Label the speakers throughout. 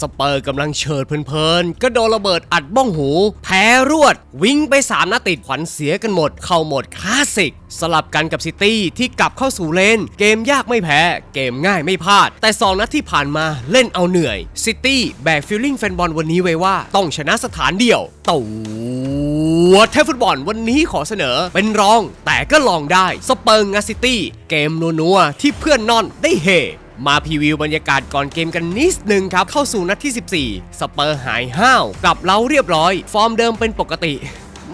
Speaker 1: สเปอร์กำลังเฉิดเพลินๆก็โดนระเบิดอัดบ้องหู แพ้รวด วิ่งไป3นัดติดขวัญเสียกันหมด เข้าหมดคลาสสิก สลับกันกับซิตี้ที่กลับเข้าสู่เลน เกมยากไม่แพ้ เกมง่ายไม่พลาด แต่ 2 นัดที่ผ่านมาเล่นเอาเหนื่อยซิตี้แบกฟิลลิ่งแฟนบอลวันนี้ไว้ว่าต้องชนะสถานเดียวตัวเทพฟุตบอลวันนี้ขอเสนอเป็นรองแต่ก็ลองได้ สเปอร์งัสซิตี้ เกมนัวๆที่เพื่อนนอนได้เฮ มาพรีวิวบรรยากาศก่อนเกมกันนิดนึงครับ เข้าสู่นัดที่ 14 สเปอร์หายห้าวกลับเล้าเรียบร้อย ฟอร์มเดิมเป็นปกติ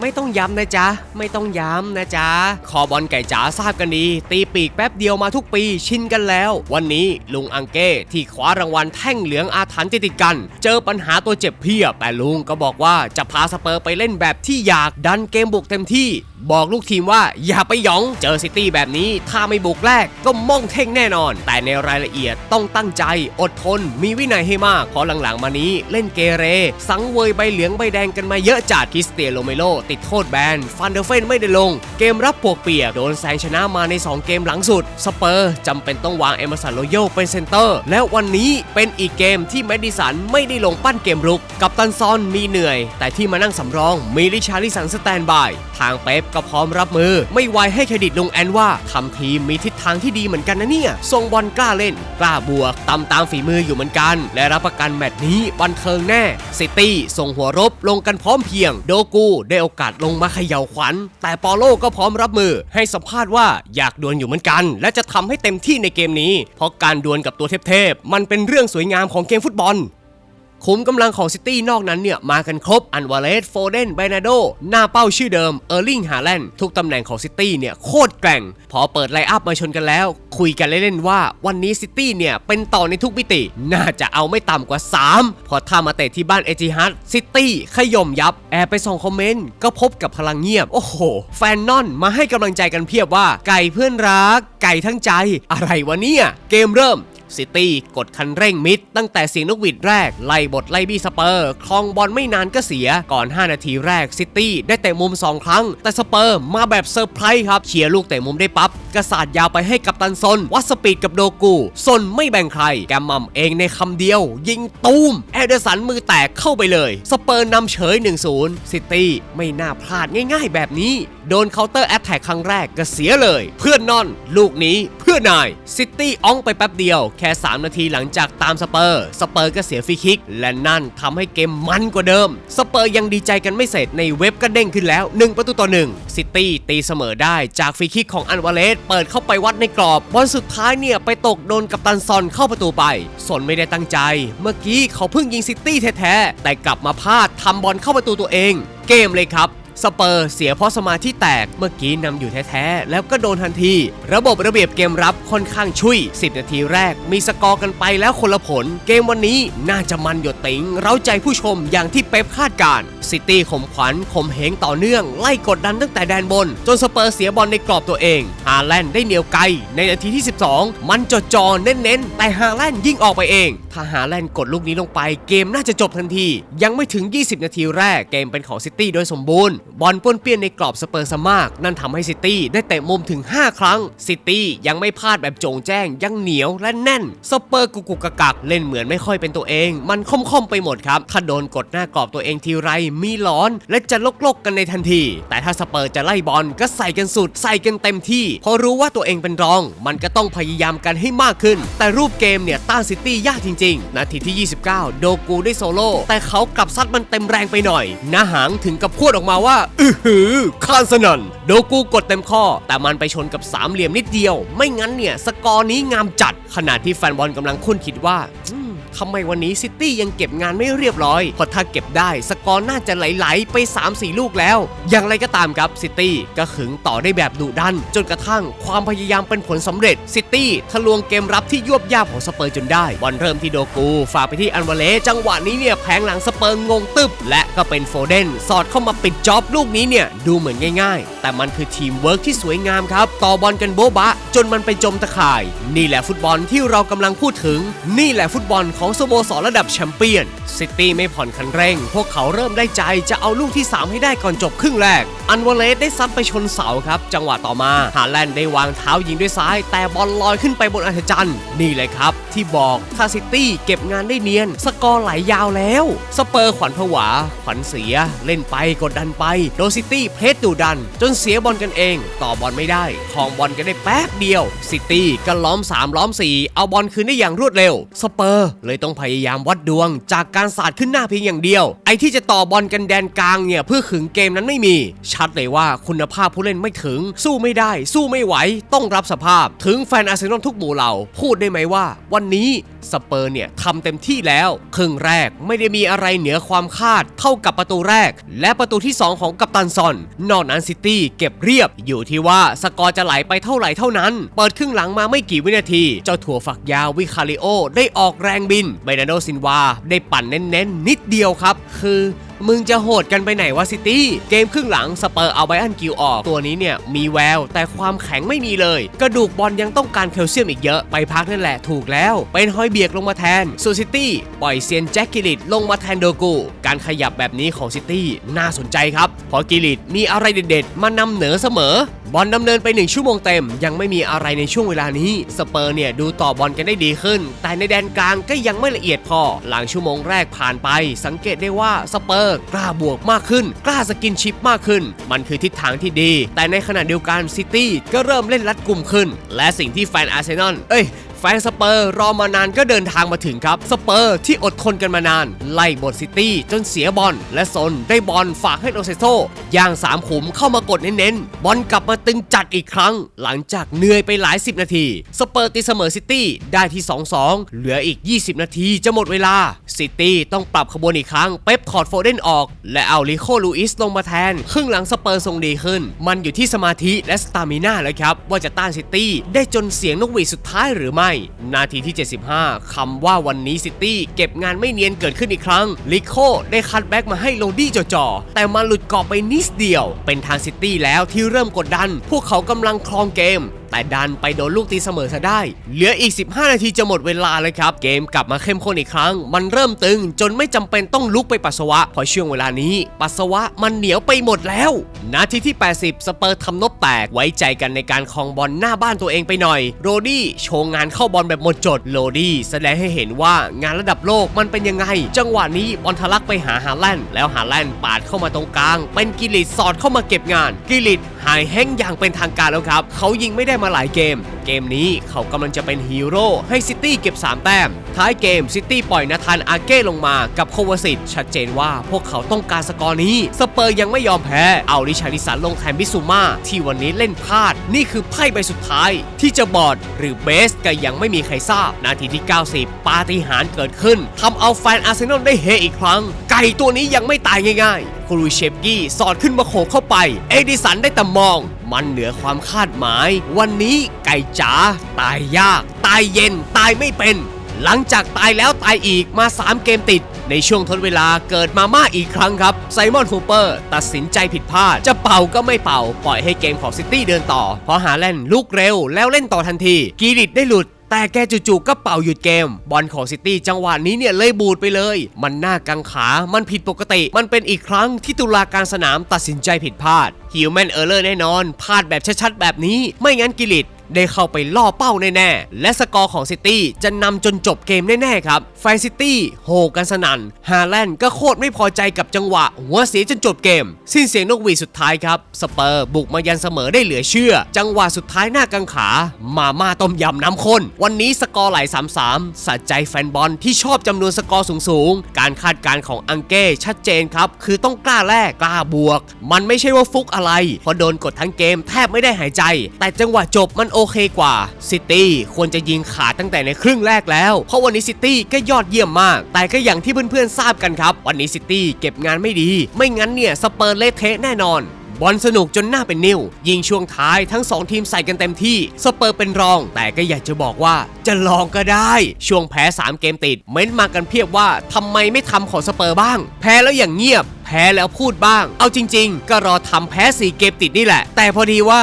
Speaker 1: ไม่ต้องย้ำนะจ๊ะ ไม่ต้องย้ำนะจ๊ะ คอบอลไก่จ๋าทราบกันดี ตีปีกแป๊บเดียวมาทุกปีชินกันแล้ว วันนี้ลุงอังเก้ที่คว้ารางวัลแท่งเหลืองอาถรรพ์ติดติดกัน เจอปัญหาตัวเจ็บเพียบแต่ลุงก็บอกว่าจะพาสเปอร์ไปเล่นแบบที่อยากดันเกมบุกเต็มที่ บอกลูกทีมว่าอย่าไปหยองเจอซิตี้แบบนี้ ถ้าไม่บุกแรกก็ม่องเท่งแน่นอน แต่ในรายละเอียดต้องตั้งใจอดทน มีวินัยให้มาก เพราะหลังๆมานี้เล่นเกเร สังเวยใบเหลืองใบแดงกันมาเยอะจัดคริสเตียโรเมโลติดโทษแบนฟันเดอร์เฟนไม่ได้ลง เกมรับปวกเปียกโดนแซงชนะมาใน 2 เกมหลังสุด สเปอร์จำเป็นต้องวางเอมสันโรโยเป็นเซนเตอร์ แล้ววันนี้เป็นอีกเกมที่แมดดิสันไม่ได้ลงปั้นเกมรุก กับตันซอนมีเหนื่อย แต่ที่มานั่งสำรองมีริชาริสันสแตนบายทางเป๊ปก็พร้อมรับมือ ไม่ไวให้เครดิตลงแอนว่าทำทีมมีทิศทางที่ดีเหมือนกันนะเนี่ยทรงบอลกล้าเล่น กล้าบวกตำตามฝีมืออยู่เหมือนกัน และรับประกันแมตช์นี้บันเทิงแน่ซิตี้ส่งหัวรบลงกันพร้อมเพียง โดกูได้โอกาสลงมาเขย่าขวัญ แต่ปอโลก็พร้อมรับมือ ให้สัมภาษณ์ว่าอยากดวลอยู่เหมือนกัน และจะทำให้เต็มที่ในเกมนี้ เพราะการดวลกับตัวเทพๆมันเป็นเรื่องสวยงามของเกมฟุตบอล ขุมกำลังของซิตี้นอกนั้นเนี่ยมากันครบ อันวาเลส โฟเดนไบนาโด หน้าเป้าชื่อเดิม เออร์ลิง ฮาแลนด์ ทุกตำแหน่งของซิตี้เนี่ยโคตรแกร่ง พอเปิดไลอัพมาชนกันแล้ว คุยกันเล่นๆว่าวันนี้ซิตี้เนี่ยเป็นต่อในทุกมิติ น่าจะเอาไม่ต่ำกว่า 3 พอถ้ามาเตะที่บ้านเอจิฮัดซิตี้ขย่มยับ แอบไปส่องคอมเมนต์ก็พบกับพลังเงียบ โอ้โห แฟนนอนมาให้กำลังใจกันเพียบว่าไก่เพื่อนรัก ไก่ทั้งใจ อะไรวะเนี่ย เกมเริ่ม ซิตี้กดคันเร่งมิด ตั้งแต่เสียงนกหวีดแรก ไล่บทไล่บี้สเปอร์ คลองบอลไม่นานก็เสียก่อน 5 นาทีแรกซิตี้ได้เตะมุม 2 ครั้ง แต่สเปอร์มาแบบเซอร์ไพรส์ครับเฉียร์ลูกเตะมุมได้ปั๊บกระสาดยาวไปให้กับตันซน วัดสปีดกับโดกูซนไม่แบ่งใคร แกมมัมเองในคำเดียว ยิงตูมแอเดอร์สันมือแตกเข้าไปเลย สเปอร์นำเฉย 1-0 ซิตี้ไม่น่าพลาดง่าย ๆ แบบนี้ โดนเคาน์เตอร์แอตแทกครั้งแรกก็เสียเลย เพื่อนนอน ลูกนี้ พื่อนายซิตี้อ่องไปแป๊บเดียว แค่ 3 นาทีหลังจากตามสเปอร์ สเปอร์ก็เสียฟรีคิก และนั่นทำให้เกมมันกว่าเดิม สเปอร์ยังดีใจกันไม่เสร็จในเว็บก็เด้งขึ้นแล้ว 1 ประตูต่อ1ซิตี้ตีเสมอได้จากฟรีคิกของอันวาเลสเปิดเข้าไปวัดในกรอบบอลสุดท้ายเนี่ยไปตกโดนกับตันซอนเข้าประตูไปสนไม่ได้ตั้งใจ เมื่อกี้เขาเพิ่งยิงซิตี้แท้ๆแต่กลับมาพลาดทำบอลเข้าประตูตัวเอง เกมเลยครับ สเปอร์เสียเพราะสมาธิแตกเมื่อกี้นำอยู่แท้ๆ แล้วก็โดนทันที ระบบระเบียบเกมรับค่อนข้างชุย10 นาทีแรก มีสกอร์กันไปแล้วคนละผล เกมวันนี้น่าจะมันหยดติงเร้าใจผู้ชมอย่างที่เป๊ปคาดการซิตี้ข่มขวัญข่มเหงต่อเนื่อง ไล่กดดันตั้งแต่แดนบน จนสเปอร์เสียบอลในกรอบตัวเองฮาแลนด์ได้เหนียวไกล ในนาทีที่ 12 มันจดจอเน้นๆ แต่ฮาแลนด์ยิงออกไปเอง ถ้าฮาแลนด์กดลูกนี้ลงไปเกมน่าจะจบทันที ยังไม่ถึง 20 นาทีแรกเกมเป็นของซิตี้โดยสมบูรณ์บอลป้วนเปี้ยนในกรอบสเปอร์ซะมาก นั่นทำให้ซิตี้ได้เตะมุมถึง 5 ครั้ง ซิตี้ยังไม่พลาดแบบโจงแจ้ง ยังเหนียวและแน่น สเปอร์กุกกุกกักกักเล่นเหมือนไม่ค่อยเป็นตัวเอง มันค่อมๆไปหมดครับ ถ้าโดนกดหน้ากรอบตัวเองทีไรมีร้อน และจะลกๆกันในทันที แต่ถ้าสเปอร์จะไล่บอลก็ใส่กันสุดใส่กันเต็มที่พราะรู้ว่าตัวเองเป็นรอง มันก็ต้องพยายามกันให้มากขึ้น แต่รูปเกมเนี่ยต้านซิตี้ยากจริงๆ นาทีที่ 29 โดกูได้โซโล่แต่เขากลับซัดมันเต็มแรงไปหน่อยหน้าหางถึงกับพูดออกมาว่าอือหือคานสนันโดกูกดเต็มข้อ แต่มันไปชนกับสามเหลี่ยมนิดเดียว ไม่งั้นเนี่ยสกอร์นี้งามจัด ขณะที่แฟนบอลกำลังคุ้นคิดว่าทำไมวันนี้ซิตี้ยังเก็บงานไม่เรียบร้อย เพราะถ้าเก็บได้สกอร์น่าจะไหลๆไป 3-4 ลูกแล้ว อย่างไรก็ตามครับซิตี้ก็ขึงต่อได้แบบดุดัน จนกระทั่งความพยายามเป็นผลสำเร็จซิตี้ทะลวงเกมรับที่ยวบยาบของสเปอร์จนได้บอลเริ่มที่โดกู ฝากไปที่อันวาเลจังหวะนี้เนี่ยแผงหลังสเปอร์งงตึบและ ก็เป็นโฟเดนสอดเข้ามาปิดจ็อบลูกนี้เนี่ยดูเหมือนง่ายๆ แต่มันคือทีมเวิร์กที่สวยงามครับ ต่อบอลกันโบ๊ะบะ จนมันไปจมตะข่าย นี่แหละฟุตบอลที่เรากำลังพูดถึง นี่แหละฟุตบอลของสโมสรระดับแชมเปี้ยนซิตี้ไม่ผ่อนคันเร่ง พวกเขาเริ่มได้ใจจะเอาลูกที่ 3 ให้ได้ก่อนจบครึ่งแรก อันวาเลสได้ซัดไปชนเสาครับ จังหวะต่อมาฮาแลนด์ได้วางเท้ายิงด้วยซ้าย แต่บอลลอยขึ้นไปบนอัธจันทร์นี่เลยครับ ที่บอกถ้าซิตี้เก็บงานได้เนียน สกอร์ไหลยาวแล้ว สเปอร์ขวัญผวาขวัญเสีย เล่นไปกดดันไป โดซิตี้เพสดุดัน จนเสียบอลกันเอง ต่อบอลไม่ได้ครองบอลกันได้แป๊บเดียว ซิตี้ก็ล้อม 3 ล้อม 4 เอาบอลคืนได้อย่างรวดเร็ว สเปอร์ เลยต้องพยายามวัดดวง จากการสาดขึ้นหน้าเพียงอย่างเดียว ไอ้ที่จะต่อบอลกันแดนกลางเนี่ยเพื่อขึงเกมนั้นไม่มี ชัดเลยว่าคุณภาพผู้เล่นไม่ถึง สู้ไม่ได้ สู้ไม่ไหว ต้องรับสภาพ ถึงแฟนอาร์เซนอลทุกหมู่เหล่า พูดได้ไหมว่า วันนี้สเปอร์เนี่ยทำเต็มที่แล้วครึ่งแรกไม่ได้มีอะไรเหนือความคาดเท่ากับประตูแรก และประตูที่ 2 ของกัปตันซอน นอกนั้นซิตี้เก็บเรียบ อยู่ที่ว่าสกอร์จะไหลไปเท่าไหร่เท่านั้น เปิดครึ่งหลังมาไม่กี่วินาที เจ้าถั่วฝักยาววิคาริโอ ได้ออกแรงบินเบนาโดซินวาได้ปั่นเน้นๆนิดเดียวครับ คือมึงจะโหดกันไปไหนวะซิตี้ เกมครึ่งหลังสเปอร์เอาไบอันกิวออก ตัวนี้เนี่ยมีแวว แต่ความแข็งไม่มีเลย กระดูกบอลยังต้องการแคลเซียมอีกเยอะ ไปพักนั่นแหละถูกแล้ว เป็นฮอยเบียกลงมาแทนส่วนซิตี้ปล่อยเซียนแจ็คกิลิตลงมาแทนโดกู การขยับแบบนี้ของซิตี้น่าสนใจครับเพราะกิลิตมีอะไรเด็ดๆ มานำเหนือเสมอ บอลดำเนินไป 1 ชั่วโมงเต็ม ยังไม่มีอะไรในช่วงเวลานี้ สเปอร์เนี่ยดูต่อบอลกันได้ดีขึ้น แต่ในแดนกลางก็ยังไม่ละเอียดพอ หลังชั่วโมงแรกผ่านไป สังเกตได้ว่าสเปอร์กล้าบวกมากขึ้น กล้าสกินชิปมากขึ้น มันคือทิศทางที่ดี แต่ในขณะเดียวกันซิตี้ก็เริ่มเล่นรัดกลุ่มขึ้น และสิ่งที่แฟนอาร์เซนอลเอ้ย ฟนสเปอร์รอมานานก็เดินทางมาถึงครับ สเปอร์ที่อดทนกันมานาน ไล่บทซิตี้จนเสียบอล และซนได้บอลฝากให้โรเซโซย่างสามขุมเข้ามากดเน้นๆ บอลกลับมาตึงจัดอีกครั้ง หลังจากเหนื่อยไปหลาย 10 นาที สเปอร์ตีเสมอซิตี้ได้ที่ 2-2 เหลืออีก 20 นาทีจะหมดเวลา ซิตี้ต้องปรับขบวนอีกครั้ง เป๊ปถอดโฟเดนออก และเอาลิโคลูอิสลงมาแทน ครึ่งหลังสเปอร์ทรงดีขึ้น มันอยู่ที่สมาธิและสตามิน่าแล้วครับว่าจะต้านซิตี้ได้จนเสียงนกหวีดสุดท้ายหรือไม่นาทีที่ 75คำว่าวันนี้ซิตี้เก็บงานไม่เนียนเกิดขึ้นอีกครั้งลิโคได้คัดแบ็กมาให้โรดี้จ่อๆแต่มาหลุดกรอบไปนิดเดียว เป็นทางซิตี้แล้วที่เริ่มกดดัน พวกเขากำลังครองเกม แต่ดันไปโดนลูกตีเสมอซะได้ เหลืออีก 15 นาทีจะหมดเวลาเลยครับ เกมกลับมาเข้มข้นอีกครั้ง มันเริ่มตึงจนไม่จำเป็นต้องลุกไปปัสสาวะเพราะช่วงเวลานี้ปัสสาวะมันเหนียวไปหมดแล้ว นาทีที่ 80 สเปอร์ทำนบแตกไว้ใจกันในการครองบอลหน้าบ้านตัวเองไปหน่อย โรดี้โชว์งานเข้าบอลแบบหมดจด โรดี้แสดงให้เห็นว่างานระดับโลกมันเป็นยังไง จังหวะนี้บอลทะลักไปหาฮาแลนด์แล้วฮาแลนด์ปาดเข้ามาตรงกลาง เป็นกิลิตสอดเข้ามาเก็บงาน กิลิตายแห้งอย่างเป็นทางการแล้วครับ เขายิงไม่ได้มาหลายเกม เกมนี้เขากำลังจะเป็นฮีโร่ให้ซิตี้เก็บ 3 แต้ม ท้ายเกมซิตี้ปล่อยนาธานอาเก้ลงมากับโควาสิตชัดเจนว่าพวกเขาต้องการสกอร์นี้ สเปอร์ยังไม่ยอมแพ้ เอาริชาริสันลงแทนบิซูมาที่วันนี้เล่นพลาด นี่คือไพ่ใบสุดท้าย ที่จะบอดหรือเบสก็ยังไม่มีใครทราบ นาทีที่ 90 ปาฏิหาริย์เกิดขึ้นทำเอาแฟนอาร์เซนอลได้เฮอีกครั้ง ไก่ตัวนี้ยังไม่ตายง่ายๆ ครูเชฟกี้สอดขึ้นมาโขกเข้าไป เอดิสันได้แต่มอง มันเหนือความคาดหมาย วันนี้ไก่จ๋าตายยาก ตายเย็น ตายไม่เป็น หลังจากตายแล้วตายอีกมา 3 เกมติด ในช่วงทดเวลาเกิดมาม่าอีกครั้งครับ ไซมอนฮูเปอร์ตัดสินใจผิดพลาด จะเป่าก็ไม่เป่า ปล่อยให้เกมของซิตี้เดินต่อ เพราะหาแลนด์ลุกเร็วแล้วเล่นต่อทันที กีริตได้หลุด แต่แกจู่ๆก็เป่าหยุดเกม บอลของซิตี้จังหวะนี้เนี่ยเลยบูดไปเลย มันหน้ากังขา มันผิดปกติ มันเป็นอีกครั้งที่ตุลาการสนามตัดสินใจผิดพลาดฮิวแมนเออร์เลอร์แน่นอนพลาดแบบชัดๆแบบนี้ ไม่งั้นกิริต ได้เข้าไปล่อเป้าแน่ๆ และสกอร์ของซิตี้จะนำจนจบเกมแน่ๆครับแฟนซิตี้โหกันสนัน่นฮาแลนด์ก็โคตรไม่พอใจกับจังหวะ หัวเสียจนจบเกม สิ้นเสียงนกหวีดสุดท้ายครับ สเปอร์บุกมายันเสมอได้เหลือเชื่อ จังหวะสุดท้ายหน้ากังขา มาม่าต้มยำน้ำข้น วันนี้สกอร์ไหล3-3สะใจแฟนบอลที่ชอบจำนวนสกอร์สูงๆ การคาดการณ์ของอังเก้ชัดเจนครับ คือต้องกล้าแลกกล้าบวก มันไม่ใช่ว่าฟุกอะไรเพราะโดนกดทั้งเกมแทบไม่ได้หายใจ แต่จังหวะจบมันโอเคกว่าซิตี้ควรจะยิงขาดตั้งแต่ในครึ่งแรกแล้ว เพราะวันนี้ซิตี้ก็ยอดเยี่ยมมาก แต่ก็อย่างที่เพื่อนๆทราบกันครับ วันนี้ซิตี้เก็บงานไม่ดี ไม่งั้นเนี่ยสเปอร์เลเทะแน่นอนบอลสนุกจนหน้าเป็นนิ้ว ยิงช่วงท้ายทั้ง 2 ทีมใส่กันเต็มที่ สเปอร์เป็นรอง แต่ก็อยากจะบอกว่าจะลองก็ได้ ช่วงแพ้ 3 เกมติด เม้นต์มากันเพียบว่าทำไมไม่ทำของสเปอร์บ้าง แพ้แล้วอย่างเงียบ แพ้แล้วพูดบ้าง เอาจริง ๆ ก็รอทำแพ้สี่เกมติดนี่แหละ แต่พอดีว่า